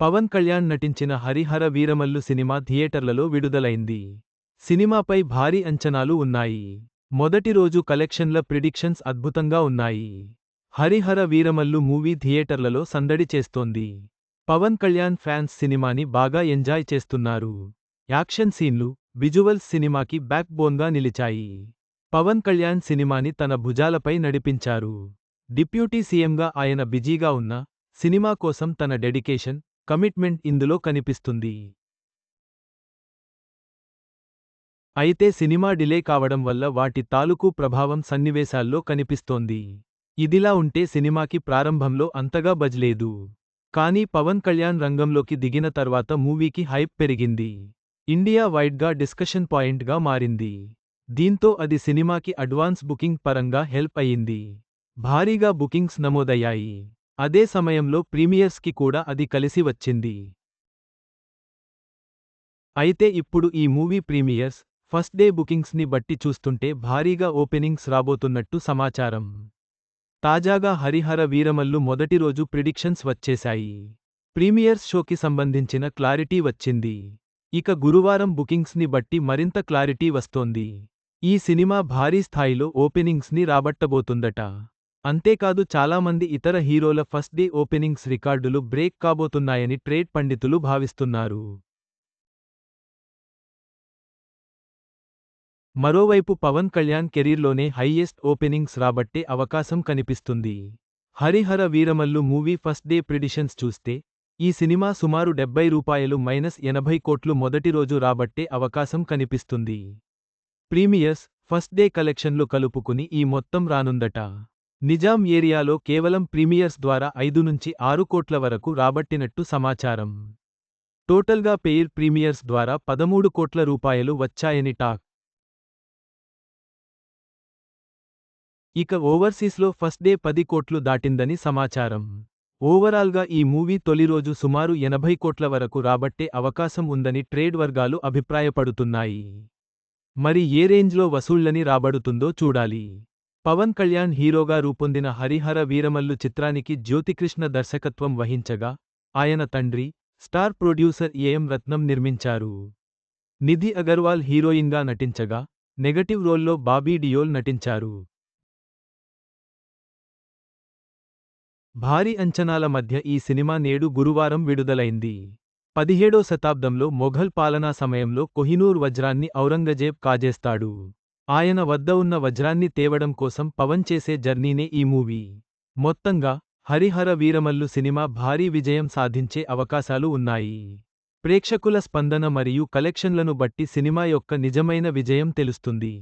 పవన్ కళ్యాణ్ నటించిన హరిహర వీరమల్లు సినిమా థియేటర్లలో విడుదలైంది. సినిమాపై భారీ అంచనాలు ఉన్నాయి. మొదటి రోజు కలెక్షన్ల ప్రిడిక్షన్స్ అద్భుతంగా ఉన్నాయి. హరిహర వీరమల్లు మూవీ థియేటర్లలో సందడి చేస్తోంది. పవన్ కళ్యాణ్ ఫ్యాన్స్ సినిమాని బాగా ఎంజాయ్ చేస్తున్నారు. యాక్షన్ సీన్లు విజువల్స్ సినిమాకి బ్యాక్ బోన్గా నిలిచాయి. పవన్ కళ్యాణ్ సినిమాని తన భుజాలపై నడిపించారు. డిప్యూటీ సీఎంగా ఆయన బిజీగా ఉన్న సినిమా కోసం తన డెడికేషన్ కమిట్మెంట్ ఇందులో కనిపిస్తుంది. అయితే సినిమా డిలే కావడం వల్ల వాటి తాలూకు ప్రభావం సన్నివేశాల్లో కనిపిస్తోంది. ఇదిలా ఉంటే సినిమాకి ప్రారంభంలో అంతగా బజ్లేదు. కానీ పవన్ కళ్యాణ్ రంగంలోకి దిగిన తర్వాత మూవీకి హైప్ పెరిగింది. ఇండియా వైడ్గా డిస్కషన్ పాయింట్గా మారింది. దీంతో అది సినిమాకి అడ్వాన్స్ బుకింగ్ పరంగా హెల్ప్ అయింది భారీగా బుకింగ్స్ నమోదయ్యాయి. అదే సమయంలో ప్రీమియర్స్కి కూడా అది కలిసి వచ్చింది. అయితే ఇప్పుడు ఈ మూవీ ప్రీమియర్స్ ఫస్ట్ డే బుకింగ్స్ని బట్టి చూస్తుంటే భారీగా ఓపెనింగ్స్ రాబోతున్నట్టు సమాచారం. తాజాగా హరిహర వీరమల్లు మొదటి రోజు ప్రిడిక్షన్స్ వచ్చేశాయి. ప్రీమియర్స్ షోకి సంబంధించిన క్లారిటీ వచ్చింది. ఇక గురువారం బుకింగ్స్ని బట్టి మరింత క్లారిటీ వస్తోంది. ఈ సినిమా భారీ స్థాయిలో ఓపెనింగ్స్ని రాబట్టబోతుందట. అంతేకాదు చాలామంది ఇతర హీరోల ఫస్ట్ డే ఓపెనింగ్స్ రికార్డులు బ్రేక్ కాబోతున్నాయని ట్రేడ్ పండితులు భావిస్తున్నారు. మరోవైపు పవన్ కళ్యాణ్ కెరీర్లోనే హైయెస్ట్ ఓపెనింగ్స్ రాబట్టే అవకాశం కనిపిస్తుంది. Hari Hara Veera Mallu movie first day predictions చూస్తే ఈ సినిమా సుమారు డెబ్బై రూపాయలు మైనస్ ఎనభై కోట్లు మొదటి రోజు రాబట్టే అవకాశం కనిపిస్తుంది. ప్రీమియర్స్ ఫస్ట్ డే కలెక్షన్లు కలుపుకుని ఈ మొత్తం రానుందట. నిజాం ఏరియాలో కేవలం ప్రీమియర్స్ ద్వారా ఐదు నుంచి ఆరు కోట్ల వరకు రాబట్టినట్టు సమాచారం. టోటల్గా పెయిర్ ప్రీమియర్స్ ద్వారా పదమూడు కోట్ల రూపాయలు వచ్చాయని టాక్. ఇక ఓవర్సీస్లో ఫస్ట్ డే పది కోట్లు దాటిందని సమాచారం. ఓవరాల్గా ఈ మూవీ తొలి రోజు సుమారు ఎనభై కోట్ల వరకు రాబట్టే అవకాశం ఉందని ట్రేడ్ వర్గాలు అభిప్రాయపడుతున్నాయి. మరి ఏ రేంజ్లో వసూళ్ళని రాబడుతుందో చూడాలి. పవన్ కళ్యాణ్ హీరోగా రూపొందిన హరిహర వీరమల్లు చిత్రానికి జ్యోతికృష్ణ దర్శకత్వం వహించగా ఆయన తండ్రి స్టార్ ప్రొడ్యూసర్ ఏఎం రత్నం నిర్మించారు. నిధి అగర్వాల్ హీరోయిన్గా నటించగా నెగటివ్ రోల్లో బాబీ డియోల్ నటించారు. భారీ అంచనాల మధ్య ఈ సినిమా నేడు గురువారం విడుదలైంది. పదిహేడో శతాబ్దంలో మొఘల్ పాలనా సమయంలో కొహినూర్ వజ్రాన్ని ఔరంగజేబ్ కాజేస్తాడు. ఆయన వద్ద ఉన్న వజ్రాన్ని తేవడం కోసం పవన్ చేసే జర్నీనే ఈ మూవీ. మొత్తంగా హరిహర వీరమల్లు సినిమా భారీ విజయం సాధించే అవకాశాలు ఉన్నాయి. ప్రేక్షకుల స్పందన మరియు కలెక్షన్లను బట్టి సినిమా యొక్క నిజమైన విజయం తెలుస్తుంది.